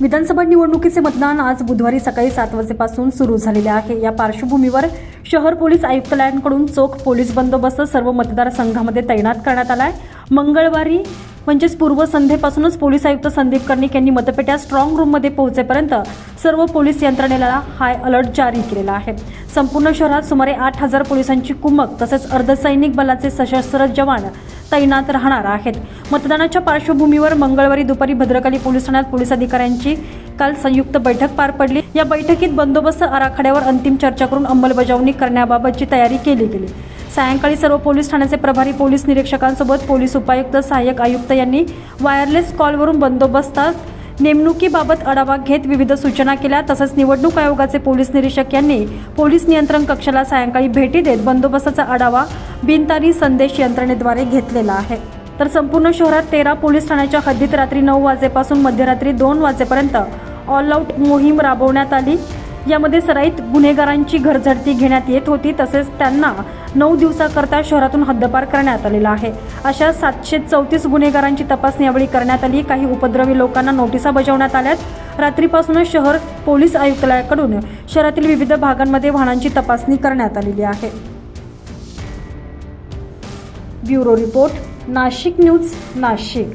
विधानसभा निवडणुकीचे मतदान आज बुधवारी सकाळी सात वाजेपासून सुरू झालेले आहे. या पार्श्वभूमीवर शहर पोलीस आयुक्तालयांकडून चोख पोलीस बंदोबस्त सर्व मतदारसंघामध्ये तैनात करण्यात आला आहे मंगळवारी म्हणजेच पूर्वसंध्येपासूनच पोलीस आयुक्त संदीप कर्णिक यांनी मतपेट्या स्ट्रॉंग रूममध्ये पोहोचेपर्यंत सर्व पोलीस यंत्रणेला हाय अलर्ट जारी केलेला आहे. संपूर्ण शहरात सुमारे आठ हजार पोलिसांची कुमक तसेच अर्धसैनिक बलाचे सशस्त्र जवान तैनात राहणार आहेत. मतदानाच्या पार्श्वभूमीवर मंगळवारी दुपारी भद्रकाली पोलीस ठाण्यात पोलीस अधिकाऱ्यांची काल संयुक्त बैठक पार पडली. या बैठकीत बंदोबस्त आराखड्यावर अंतिम चर्चा करून अंमलबजावणी करण्याबाबतची तयारी केली गेली. सायंकाळी सर्व पोलीस ठाण्याचे प्रभारी पोलीस निरीक्षकांसोबत पोलीस उपायुक्त सहाय्यक आयुक्त यांनी वायरलेस कॉलवरून बंदोबस्तात नेमणुकीबाबत आढावा घेत विविध सूचना केल्या. तसंच निवडणूक आयोगाचे पोलीस निरीक्षक यांनी पोलीस नियंत्रण कक्षाला सायंकाळी भेटी देत बंदोबस्ताचा आढावा बिनतारी संदेश यंत्रणेद्वारे घेतलेला आहे. तर संपूर्ण शहरात तेरा पोलीस ठाण्याच्या हद्दीत रात्री नऊ वाजेपासून मध्यरात्री दोन वाजेपर्यंत ऑल आऊट मोहीम राबवण्यात आली. यामध्ये सराईत गुन्हेगारांची घरझडती घेण्यात येत होती तसेच त्यांना नऊ दिवसाकरता शहरातून हद्दपार करण्यात आलेला आहे. अशा सातशे चौतीस गुन्हेगारांची तपासणी यावेळी करण्यात आली. काही उपद्रवी लोकांना नोटिसा बजावण्यात आल्यात. रात्रीपासूनच शहर पोलीस आयुक्तालयाकडून शहरातील विविध भागांमध्ये वाहनांची तपासणी करण्यात आलेली आहे. Bureau report Nashik news Nashik.